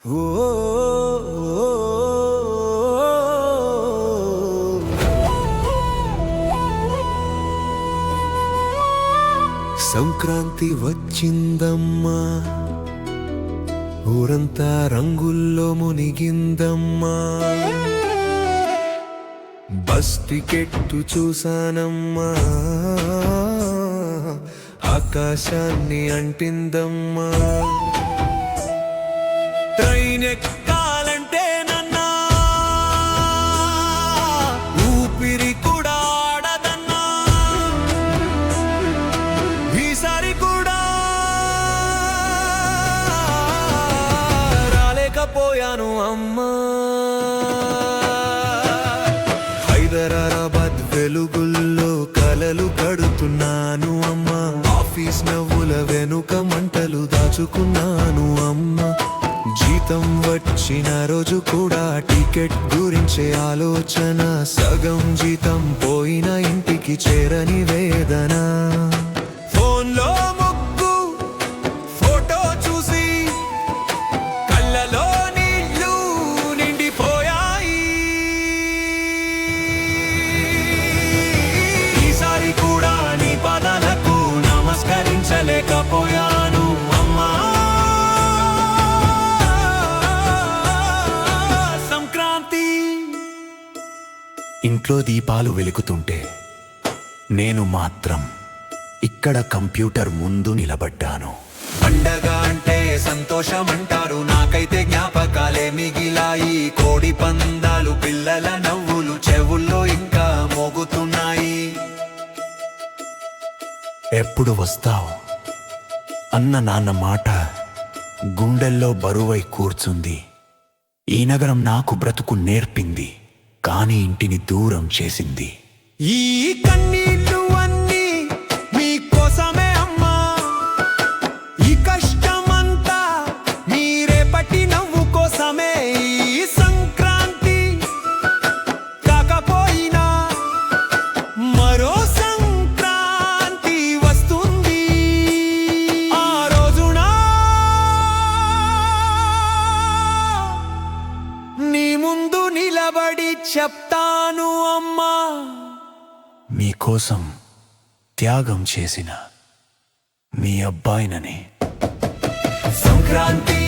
సంక్రాంతి వచ్చిందమ్మా. ఊరంతా రంగుల్లో మునిగిందమ్మా. బస్ టికెట్టు చూసానమ్మా ఆకాశాన్ని అంటిందమ్మా. ట్రైన్ ఎక్కాలంటే నన్నా. ఊపిరి కూడా ఆడదన్నా. ఈసారి కూడా రాలేకపోయాను అమ్మా. హైదరాబాద్ వెలుగుల్లో కలలు కడుతున్నాను అమ్మా. ఆఫీస్ నవ్వుల వెనుక మంటలు దాచుకున్నాను అమ్మా. జీతం వచ్చిన రోజు కూడా టికెట్ గురించే ఆలోచన. సగం జీతం పోయిన ఇంటికి చేరని వేదన. ఫోన్లో ముగ్గు ఫోటో చూసి కళ్ళలో నీళ్ళు నిండిపోయాయి. ఈసారి కూడా నీ పదాలకు నమస్కరించలేకపోయా ఇంట్లో దీపాలు వెలుగుతుంటే నేను మాత్రం ఇక్కడ కంప్యూటర్ ముందు నిలబడ్డాను. పండగ అంటే సంతోషం అంటారు నాకైతే జ్ఞాపకాలే మిగిలాయి. కోడి పందాలు పిల్లల నవ్వులు చెవుల్లో ఇంకా మోగుతున్నాయి. ఎప్పుడు వస్తావు? అన్న నాన్న మాట గుండెల్లో బరువై కూర్చుంది. ఈ నగరం నాకు బ్రతుకు నేర్పింది. కాని ఇంటిని దూరం చేసింది. ఈ కన్ని చెప్తాను అమ్మా. మీకోసం త్యాగం చేసిన మీ అబ్బాయినని. సంక్రాంతి